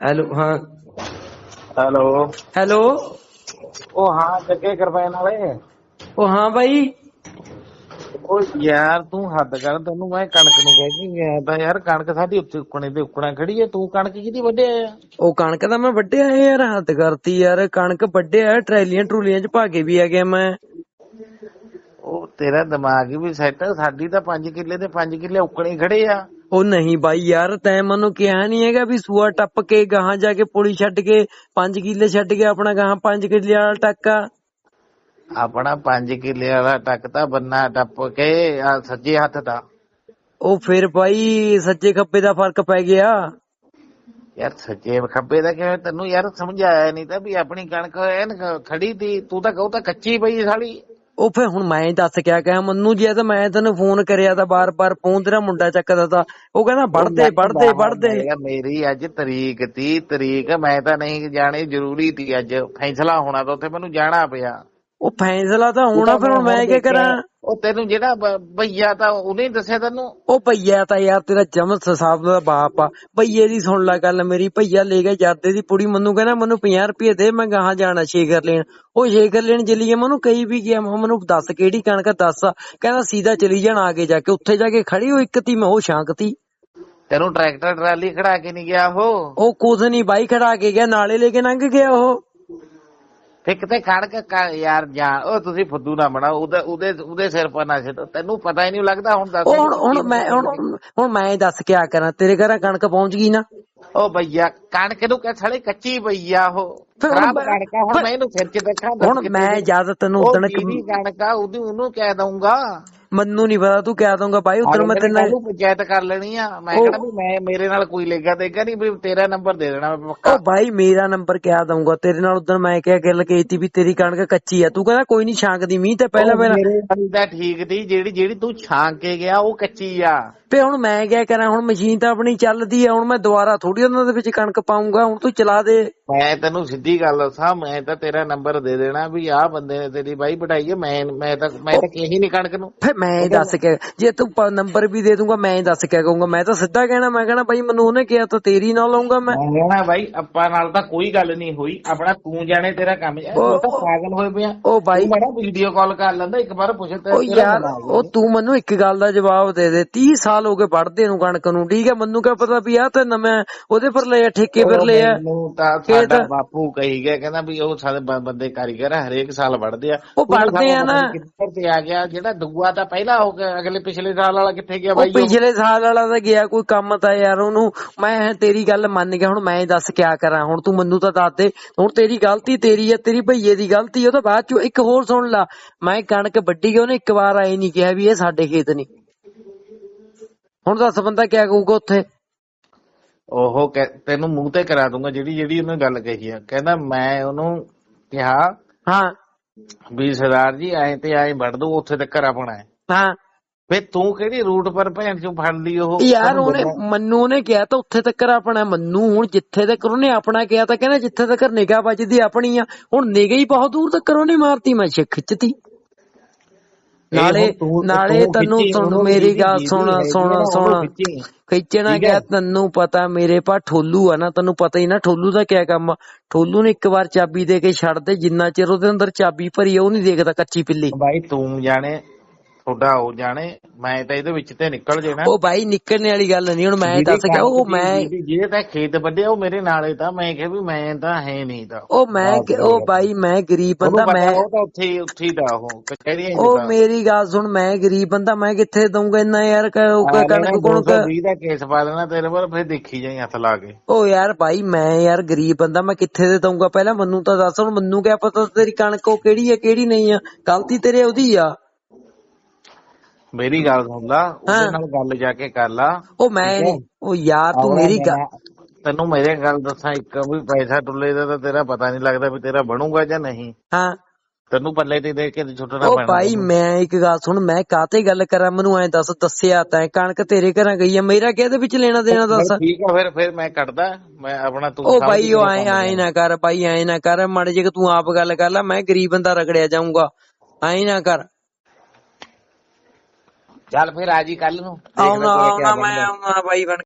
Hello ਹਾਂ। Hello. Hello. ਉਹ ਹਾਂ ਜੱਗੇ ਕਰਪੈਨ ਵਾਲੇ। ਉਹ ਹਾਂ ਬਾਈ। ਉਹ ਯਾਰ ਤੂੰ ਹੱਦ ਕਰ ਤੈਨੂੰ ਮੈਂ ਕਣਕ ਨੂੰ ਕਹਿ। ਕੇ ਗਿਆ ਤਾਂ ਯਾਰ ਕਣਕ ਸਾਡੀ ਉੱਤੇ ਉੱਕਣੇ ਤੇ ਉੱਕਣਾ ਖੜੀ ਹੈ ਤੂੰ ਕਣਕ ਕਿਹਦੀ ਵੱਢਿਆ ਆ? ਉਹ ਕਣਕ ਤਾਂ ਮੈਂ ਵੱਢਿਆ ਯਾਰ ਹੱਦ ਕਰਤੀ ਯਾਰ। ਕਣਕ ਵੱਢਿਆ ਟਰੈਲੀਆਂ ਟਰੂਲੀਆਂ ਚ ਪਾ ਕੇ ਵੀ ਆ ਗਿਆ ਮੈਂ। ਉਹ ਤੇਰਾ ਦਿਮਾਗ ਵੀ ਸੈੱਟ ਸਾਡੀ ਤਾਂ 5 ਕਿੱਲੇ ਤੇ 5 ਕਿੱਲੇ ਉੱਕਣੇ ਹੀ ਖੜੇ ਆ। ਉਹ ਨਹੀਂ ਬਾਈ ਯਾਰ ਤੈਂ ਮੈਨੂੰ ਕਿਹਾ ਨਹੀਂ ਹੈਗਾ ਵੀ ਸੂਆ ਟੱਪ ਕੇ ਗਾਹਾਂ ਜਾ ਕੇ ਪੁਲੀ ਛੱਡ ਕੇ 5 ਕਿੱਲੇ ਛੱਡ ਕੇ ਆਪਣਾ ਗਾਹਾਂ 5 ਕਿੱਲੇ ਵਾਲਾ ਟੱਕਾ ਆਪਣਾ 5 ਕਿੱਲੇ ਵਾਲਾ ਟੱਕ ਤਾਂ ਬੰਨਾ ਟੱਪ ਕੇ ਆ ਸੱਜੇ ਹੱਥ ਦਾ। ਉਹ ਫਿਰ ਬਾਈ ਸੱਜੇ ਖੱਬੇ ਦਾ ਫ਼ਰਕ ਪੈ ਗਿਆ। ਯਾਰ ਸੱਜੇ ਖੱਬੇ ਦਾ ਕਿਵੇਂ ਤੈਨੂੰ ਯਾਰ ਸਮਝਾਇਆ ਨਹੀਂ ਤਾਂ ਵੀ ਆਪਣੀ ਕਣਕ ਐਨ ਖੜੀ ਤੀ ਤੂੰ ਤਾਂ ਕਹੂ ਤਾਂ ਕੱਚੀ ਪਈ ਸਾਲੀ। ਉਹ ਫਿਰ ਹੁਣ ਮੈਂ ਦੱਸ ਕਿਆ ਕਹਾਂ ਮੰਨੂ ਜੀ ਤਾਂ ਮੈਂ ਤੈਨੂੰ ਫੋਨ ਕਰਿਆ ਤਾਂ ਬਾਰ-ਬਾਰ ਫੋਨ ਤੇਰਾ ਮੁੰਡਾ ਚੱਕਦਾ ਤਾਂ। ਉਹ ਕਹਿੰਦਾ ਵੜਦੇ ਵੜਦੇ ਵੜਦੇ ਮੇਰੀ ਅੱਜ ਤਰੀਕ ਤੀ ਤਰੀਕ ਮੈਂ ਤਾਂ ਨਹੀਂ ਜਾਣੀ ਜ਼ਰੂਰੀ ਤੀ ਅੱਜ। ਫੈਸਲਾ ਹੋਣਾ ਤਾਂ ਉੱਥੇ ਮੈਨੂੰ ਜਾਣਾ ਪਿਆ। ਉਹ ਫੈਸਲਾ ਤਾਂ ਹੋਣਾ ਫਿਰ ਹੁਣ ਮੈਂ ਕੀ ਕਰਾਂ? ਉਹ ਤੈਨੂੰ ਜਿਹੜਾ ਭਈਆ ਤਾਂ ਉਹਨੇ ਹੀ ਦੱਸਿਆ ਤੈਨੂੰ? ਉਹ ਭਈਆ ਤਾਂ ਯਾਰ ਤੇਰਾ ਜਮਤ ਸਾਹਿਬ ਦਾ ਬਾਪ ਆ। ਭਈਏ ਦੀ ਸੁਣ ਲੈ ਗੱਲ ਮੇਰੀ ਭਈਆ ਲੈ ਗਿਆ ਜਰਦੇ ਦੀ ਪੁੜੀ ਮੈਨੂੰ ਕਹਿੰਦਾ ਮੈਨੂੰ 50 ਰੁਪਏ ਦੇ ਮੈਂ ਗਾਹਾਂ ਜਾਣਾ ਸ਼ੇਖਰ ਲੈਣ। ਉਹ ਸ਼ੇਖਰ ਲੈਣ ਚਲੀ ਗਿਆ ਮੈਨੂੰ ਕਈ ਵੀ ਗਿਆ ਮੈਂ ਕਿਹਾ ਮੈਨੂੰ ਦੱਸ ਕਿਹੜੀ ਕਣਕ ਦੱਸ। ਕਹਿੰਦਾ ਸੀਦਾ ਚਲੀ ਜਾਣਾ ਆਗੇ ਜਾ ਕੇ ਉੱਥੇ ਜਾ ਕੇ ਖੜੀ ਹੋ ਇੱਕ ਤੀ ਮੈਂ ਉਹ ਸ਼ਾਂਕਤੀ ਤੈਨੂੰ ਟਰੈਕਟਰ ਟਰਾਲੀ ਖੜਾ ਕੇ ਨਹੀਂ ਗਿਆ ਉਹ? ਉਹ ਕੁਝ ਨਹੀਂ ਬਾਈ ਖੜਾ ਕੇ ਗਿਆ ਨਾਲੇ ਲੈ ਕੇ ਲੰਘ ਗਿਆ ਉਹ। ਤੇ ਕਿਤੇ ਕਣਕ ਕ- ਯਾਰ ਜਾ ਉਹ ਤੁਸੀਂ ਫੁੱਦੂ ਨਾ ਬਣਾ ਉਹਦੇ ਉਹਦੇ ਉਹਦੇ ਸਿਰ ਪਰ ਨਾ ਸਿੱਟੋ ਤੈਨੂੰ ਪਤਾ ਹੀ ਨਹੀਂ ਲੱਗਦਾ ਹੁਣ ਦੱਸ ਹੁਣ ਹੁਣ ਮੈਂ ਹੁਣ ਹੁਣ ਮੈਂ ਦੱਸ ਕਿਆ ਕਰਾਂ ਤੇਰੇ ਘਰਾਂ ਕਣਕ ਪਹੁੰਚ ਗਈ ਨਾ? ਉਹ ਭਈਆ ਕਣਕ ਨੂੰ ਕਹ ਸਾਲੇ ਕੱਚੀ ਭਈਆ ਉਹ। ਫਿਰ ਹੁਣ ਖਰਾਬ ਮੈਂ- ਕਣਕ ਆ, ਹੁਣ ਫਿਰ- ਮੈਂ ਇਹਨੂੰ ਸਿਰ 'ਚ ਦੇਖਾਂ ਹੁਣ ਮੈਂ ਜਦ ਤੈਨੂੰ ਉਦਣ ਕਣਕ ਆ ਉਹਦੀ ਉਹਨੂੰ ਕਹਿ ਦਊਂਗਾ? ਮੈਨੂੰ ਨਹੀਂ ਪਤਾ ਤੂੰ ਕਿਆ ਦਊਂਗਾ ਬਾਈ ਉਧਰ ਮੈਂ ਤੇਰੇ ਨਾਲ ਪੰਚਾਇਤ ਕਰ ਲੈਣੀ ਆ। ਮੈਂ ਉਹ- ਕਹਿੰਦਾ ਵੀ ਮੈਂ ਮੇਰੇ ਨਾਲ ਕੋਈ ਲੇਗਾ ਦੇਗਾ ਨਹੀਂ ਵੀ ਤੇਰਾ ਨੰਬਰ ਦੇ ਦੇਣਾ ਮੈਂ ਪੱਕਾ। ਉਹ ਬਾਈ ਮੇਰਾ ਨੰਬਰ ਕਿਆ ਦਊਂਗਾ ਤੇਰੇ ਨਾਲ ਉਦੋਂ ਮੈਂ ਕਿਹਾ ਗੱਲ ਕੀਤੀ ਵੀ ਤੇਰੀ ਕਣਕ ਕੱਚੀ ਆ। ਤੂੰ ਕਹਿੰਦਾ ਕੋਈ ਨਹੀਂ ਛਾਂਕਦੀ ਮੀਂਹ ਤੇ ਪਹਿਲਾਂ ਪਹਿਲਾਂ। ਮੇਰੇ ਵਾਲੀ ਤਾਂ ਠੀਕ ਦੀ ਜਿਹੜੀ ਜਿਹੜੀ ਤੂੰ ਛਾਂਕ ਕੇ ਗਿਆ ਉਹ ਕੱਚੀ ਆ। ਤੇ ਹੁਣ ਮੈਂ ਕਿਆ ਕਰਾਂ ਹੁਣ ਮਸ਼ੀਨ ਤਾਂ ਆਪਣੀ ਚੱਲਦੀ ਆ ਹੁਣ ਮੈਂ ਦੁਬਾਰਾ ਥੋੜੀ ਉਹਨਾਂ ਦੇ ਵਿੱਚ ਕਣਕ ਪਾਉਂਗਾ ਹੁਣ ਤੂੰ ਚਲਾ ਦੇ। ਮੈਂ ਤੈਨੂੰ ਸਿੱਧੀ ਗੱਲ ਦੱਸਾਂ ਮੈਂ ਤਾਂ ਤੇਰਾ ਨੰਬਰ ਦੇ ਦੇਣਾ ਵੀ ਆਹ ਬੰਦੇ ਨੇ ਤੇਰੀ ਬਾਈ ਬਟਾਈ ਹੈ ਮੈਂ ਮੈਂ ਤਾਂ ਮੈਂ ਤਾਂ ਕਹੀ ਨਹੀਂ ਕਣਕ ਨੂੰ। ਫੇ ਮੈਂ ਦੱਸ ਕੇ ਜੇ ਤੂੰ ਨੰਬਰ ਵੀ ਦੇ ਦੂੰਗਾ ਮੈਂ ਦੱਸ ਕੇ ਕਹੂੰਗਾ। ਮੈਂ ਤਾਂ ਸਿੱਧਾ ਕਹਿਣਾ ਮੈਂ ਕਹਿਣਾ ਬਾਈ ਮੈਨੂੰ ਉਹਨੇ ਕਿਹਾ ਤਾਂ ਤੇਰੀ ਨਾ ਲਾਉਂਗਾ ਮੈਂ। ਕਹਿਣਾ ਬਾਈ ਆਪਾਂ ਨਾਲ ਤਾਂ ਕੋਈ ਗੱਲ ਨਹੀਂ ਹੋਈ। ਆਪਣਾ ਤੂੰ ਜਾਣੇ ਤੇਰਾ ਕੰਮ ਹੈ। ਉਹ- ਤਾਂ ਪਾਗਲ ਹੋਏ ਪਿਆ। ਉਹ ਬਾਈ ਮੇਰਾ ਵੀਡੀਓ ਕਾਲ ਕਰ ਲੈਂਦਾ ਇੱਕ ਵਾਰ ਪੁੱਛ ਤੇ ਉਹ ਯਾਰ ਉਹ ਤੂੰ ਮੈਨੂੰ ਇੱਕ ਗੱਲ ਦਾ ਜਵਾਬ ਦੇ ਦੇ। 30 ਸਾਲ ਹੋ ਗਏ ਵੜਦੇ ਨੂੰ ਕਣਕ ਨੂੰ ਠੀਕ ਹੈ? ਮੈਨੂੰ ਕਿਆ ਪਤਾ ਵੀ ਆ ਤੇ ਨਵੇਂ ਉਹਦੇ ਪਰ ਲਿਆ ਠੇਕੇ ਪਰ ਲਿਆ। ਸਾਡਾ ਬਾਪੂ ਕਹੀ ਗਿਆ ਕਹਿੰਦਾ ਵੀ ਉਹ ਬ- ਬੰਦੇ ਕਾਰੀਗਰ ਹਰੇਕ ਸਾਲ ਵੜਦੇ ਆ। ਉਹ ਵੜਦੇ ਆ ਨਾ। ਕਿੱਧਰ ਤੇ ਆ ਗਿਆ ਜਿਹੜਾ ਦੂਆ ਤਾਂ ਪਹਿਲਾਂ ਹੋ ਗਿਆ ਅਗਲੇ ਪਿਛਲੇ ਸਾਲ ਵਾਲਾ ਕਿੱਥੇ ਗਿਆ ਬਾਈ ਉਹ? ਪਿਛਲੇ ਸਾਲ ਵਾਲਾ ਤਾਂ ਗਿਆ ਕੋਈ ਕੰਮ ਤਾਂ ਯਾਰ ਉਹਨੂੰ ਮੈਂ ਤੇਰੀ ਗੱਲ ਮੰਨ ਗਿਆ ਹੁਣ ਮੈਂ ਦੱਸ ਕਿਆ ਕਰਾਂ ਹੁਣ ਤੂੰ ਮੈਨੂੰ ਤਾਂ ਦੱਸ ਦੇ ਹੁਣ ਤੇਰੀ ਗਲਤੀ ਤੇਰੀ ਹੈ ਤੇਰੀ ਭਈਏ ਦੀ ਗਲਤੀ ਉਹ ਤਾਂ ਬਾਅਦ ਚ ਇੱਕ ਹੋਰ ਸੁਣ ਲਾ ਮੈਂ ਕਣਕ ਵੱਢੀ ਗਿਆ ਉਹਨੇ ਇੱਕ ਵਾਰ ਆਏ ਨਹੀਂ ਕਿਹਾ ਵੀ ਇਹ ਸਾਡੇ ਖੇਤ ਨਹੀਂ। ਹੁਣ ਦੱਸ ਬੰਦਾ ਕਿਆ ਕਹੂਗਾ ਉੱਥੇ? ਉਹ ਕਹਿ- ਤੈਨੂੰ ਮੂੰਹ ਤੇ ਕਰਾ ਦੂੰਗਾ ਜਿਹੜੀ ਜਿਹੜੀ ਉਹਨੇ ਗੱਲ ਕਹੀ ਆ। ਕਹਿੰਦਾ ਮੈਂ ਉਹਨੂੰ ਕਿਹਾ ਹਾਂ। ਵੀ ਸਰਦਾਰ ਜੀ ਐਂ ਤੇ ਐਂ ਵੜ ਦੋ ਉੱਥੇ ਤੱਕ ਆਪਣਾ ਹੈ। ਹਾਂ ਫੇ ਤੂੰ ਕਿਹੜੀ ਰੂਟ ਪਰ ਭੈਣ ਚੋਂ ਫੜ ਲਈ ਉਹ ਯਾਰ ਉਹਨੇ ਮੰਨੂ ਨੇ ਕਿਹਾ ਤਾਂ ਉੱਥੇ ਤੱਕ ਆਪਣਾ ਮੰਨੂ ਹੁਣ ਜਿੱਥੇ ਤੱਕ ਉਹਨੇ ਆਪਣਾ ਕਿਹਾ ਤਾਂ ਕਹਿੰਦਾ ਜਿੱਥੇ ਤੱਕ ਨਿਗਾਹ ਵੱਜਦੀ ਆਪਣੀ ਆ ਹੁਣ ਨਿਗਾਹ ਹੀ ਬਹੁਤ ਦੂਰ ਤੱਕ ਉਹਨੇ ਮਾਰਤੀ ਮੈਂ ਖਿੱਚਤੀ ਨਾਲੇ ਨਾਲੇ ਤੈਨੂੰ ਸੁਣ ਮੇਰੀ ਗੱਲ ਸੁਣ ਸੁਣ ਸੁਣ। ਖਿੱਚੀ। ਖਿੱਚਣਾ ਠੀਕ ਹੈ। ਗਿਆ ਤੈਨੂੰ ਪਤਾ ਮੇਰੇ ਪਾ ਠੋਲੂ ਆ ਨਾ ਤੈਨੂੰ ਪਤਾ ਹੀ ਨਾ ਠੋਲੂ ਦਾ ਕਿਆ ਕੰਮ ਆ। ਠੋਲੂ ਨੇ ਇੱਕ ਵਾਰ ਚਾਬੀ ਦੇ ਕੇ ਛੱਡ ਦੇ ਜਿੰਨਾ ਚਿਰ ਉਹਦੇ ਅੰਦਰ ਚਾਬੀ ਭਰੀ ਆ ਉਹ ਨਹੀਂ ਦੇਖਦਾ ਕੱਚੀ ਪਿੱਲੀ। ਬਾਈ ਤੂੰ ਜਾਣੇ ਤੁਹਾਡਾ ਉਹ ਜਾਣੇ ਮੈਂ ਤਾਂ ਇਹਦੇ ਵਿੱਚ ਤੇ ਨਿਕਲ ਜਾਣਾ। ਉਹ ਬਾਈ ਨਿਕਲਣੇ ਵਾਲੀ ਗੱਲ ਨਹੀਂ ਹੁਣ ਮੈਂ ਦੱਸ ਗਿਆ ਉਹ ਮੈਂ ਜਿਹੜੇ ਤਾਂ ਖੇਤ ਵੱਢਿਆ ਉਹ ਮੇਰੇ ਨਾਲੇ ਤਾਂ ਮੈਂ ਕਿਹਾ ਵੀ ਮੈਂ ਤਾਂ ਹੈ ਨਹੀਂ ਤਾਂ। ਉਹ ਮੈਂ ਉਹ ਬਾਈ ਮੈਂ ਗਰੀਬ ਬੰਦਾ ਮੈਂ ਉਹ ਤਾਂ ਉੱਥੇ ਹੀ- ਉੱਥੇ ਹੀ ਦਾ ਉਹ ਕਿਹੜੀ ਉਹ ਮੇਰੀ ਗੱਲ ਸੁਣ ਮੈਂ ਗਰੀਬ ਬੰਦਾ ਮੈਂ ਕਿੱਥੇ ਦਊਂਗਾ ਇੰਨਾ ਯਾਰ ਕਣਕ ਕੁਣਕ 20 ਦਾ ਕੇਸ ਪਾ ਦੇਣਾ ਤੇਰੇ ਪਰ ਫਿਰ ਦੇਖੀ ਜਾਈ ਹੱਥ ਲਾ ਕੇ। ਉਹ ਯਾਰ ਭਾਈ ਮੈਂ ਯਾਰ ਗਰੀਬ ਬੰਦਾ ਮੈਂ ਕਿੱਥੇ ਦੇ ਦਊਂਗਾ? ਪਹਿਲਾਂ ਮੈਨੂੰ ਤਾਂ ਦੱਸ ਹੁਣ ਮੈਨੂੰ ਕਿਆ ਪਤਾ ਤੇਰੀ ਕਣਕ ਉਹ ਕਿਹੜੀ ਹੈ ਕਿਹੜੀ ਨਹੀਂ ਆ। ਗਲਤੀ ਤੇਰੇ ਉਹਦੀ ਆ। ਮੇਰੀ ਗੱਲ ਸੁਣ ਲਾ। ਉਹਦੇ ਨਾਲ ਗੱਲ ਜਾ ਕੇ ਕਰ ਲਾ ਉਹ ਮੈਂ ਉਹ ਯਾਰ ਤੂੰ ਮੇਰੀ ਗੱਲ ਤੈਨੂੰ ਮੇਰੇ ਗੱਲ ਦੱਸਾਂ ਇੱਕ ਵੀ ਪੈਸਾ ਟੁੱਲੇ ਦਾ ਤਾਂ ਤੇਰਾ ਪਤਾ ਨਹੀਂ ਲੱਗਦਾ ਵੀ ਤੇਰਾ ਬਣੂਗਾ ਜਾਂ ਨਹੀਂ। ਹਾਂ। ਤੈਨੂੰ ਪੱਲੇ ਤੇ ਦੇ ਕੇ ਛੁੱਟਣਾ ਉਹ ਪੈਣਾ ਭਾਈ ਮੈਂ ਇੱਕ ਗੱਲ ਸੁਣ ਮੈਂ ਕਾਤੇ ਗੱਲ ਕਰਾਂ ਮੈਨੂੰ ਐ ਦੱਸ ਦੱਸਿਆ ਤੈਂ ਕਣਕ ਤੇਰੇ ਘਰਾਂ ਗਈ ਆ ਮੇਰਾ ਕਿਹਦੇ ਵਿੱਚ ਲੈਣਾ ਦੇਣਾ ਦੱਸ? ਠੀਕ ਆ ਫਿਰ ਫਿਰ ਮੈਂ ਕੱਢਦਾ ਮੈਂ ਆਪਣਾ ਤੂੰ ਉਹ ਭਾਈ ਉਹ ਐ ਐ ਨਾ ਕਰ ਭਾਈ ਐ ਨਾ ਕਰ ਮਾੜੇ ਜੇ ਤੂੰ ਆਪ ਗੱਲ ਕਰ ਲੈ ਮੈਂ ਗਰੀਬ ਬੰਦਾ ਰਗੜਿਆ ਜਾਊਂਗਾ। ਐ ਨਾ ਕਰ। ਚੱਲ ਫਿਰ ਆ ਜੀ ਕੱਲ ਨੂੰ ਆਉਣਾ ਆਉਣਾ ਮੈਂ। ਆਉਣਾ ਬਾਈ ਬਣ